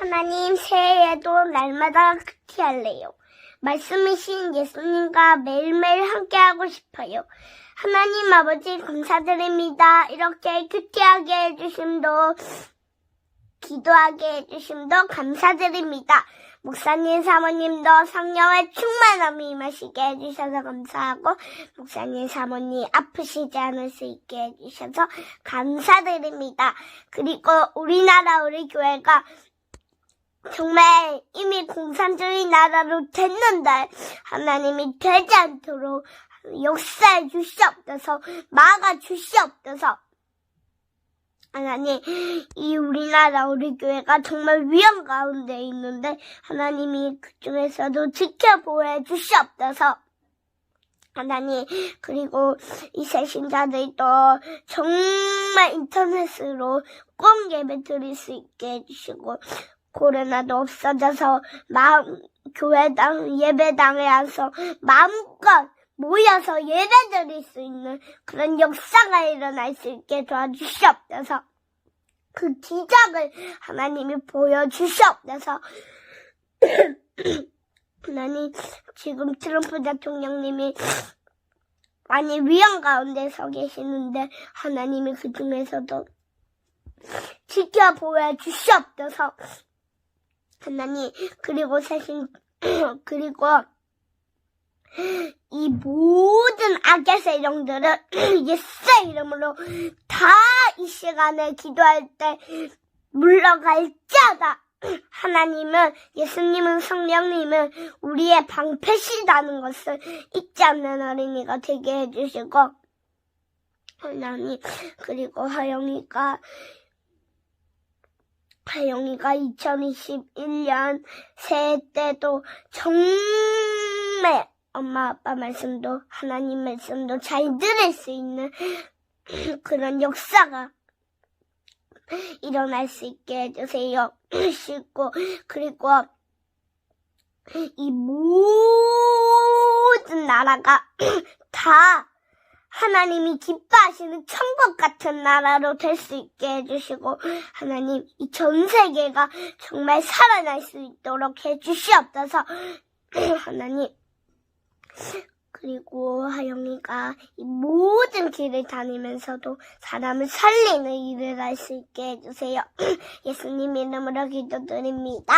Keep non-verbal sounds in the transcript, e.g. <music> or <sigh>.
하나님 새해에도 날마다 큐티할래요. 말씀이신 예수님과 매일매일 함께하고 싶어요. 하나님 아버지 감사드립니다. 이렇게 큐티하게 해주심도 기도하게 해주심도 감사드립니다. 목사님 사모님도 성령의 충만함이 임하시게 해주셔서 감사하고 목사님 사모님 아프시지 않을 수 있게 해주셔서 감사드립니다. 그리고 우리나라 우리 교회가 정말 이미 공산주의 나라로 됐는데 하나님이 되지 않도록 역사해 주시옵소서 막아 주시옵소서. 하나님 이 우리나라 우리 교회가 정말 위험 가운데 있는데 하나님이 그 중에서도 지켜보해 주시옵소서. 하나님 그리고 이 새신자들도 정말 인터넷으로 꼭 예배 드릴 수 있게 해주시고 코로나도 없어져서 마음 교회당 예배당에 와서 마음껏 모여서 예배 드릴 수 있는 그런 역사가 일어날 수 있게 도와주시옵소서. 그 기적을 하나님이 보여주시옵소서. <clears throat> 하나님 지금 트럼프 대통령님이 많이 위험 가운데 서 계시는데 하나님이 그 중에서도 지켜보여 주시옵소서. 하나님 그리고 사실 <clears throat> 그리고 이 모든 악의 세력들은 예수의 이름으로 다 이 시간에 기도할 때 물러갈지어다. <clears throat> 하나님은 예수님은 성령님은 우리의 방패시다는 것을 잊지 않는 어린이가 되게 해주시고 하나님 그리고 하영이가 하영이가 2021년 새해 때도 정말 엄마 아빠 말씀도 하나님 말씀도 잘 들을 수 있는 <clears throat> 그런 역사가 일어날 수 있게 해주세요. <clears throat> 씻고 그리고 이 모든 나라가 <clears throat> 다 하나님이 기뻐하시는 천국 같은 나라로 될 수 있게 해주시고 하나님 이 전 세계가 정말 살아날 수 있도록 해주시옵소서 <clears throat> 하나님 그리고 하영이가 이 모든 길을 다니면서도 사람을 살리는 일을 할 수 있게 해주세요. <clears throat> 예수님 이름으로 기도드립니다.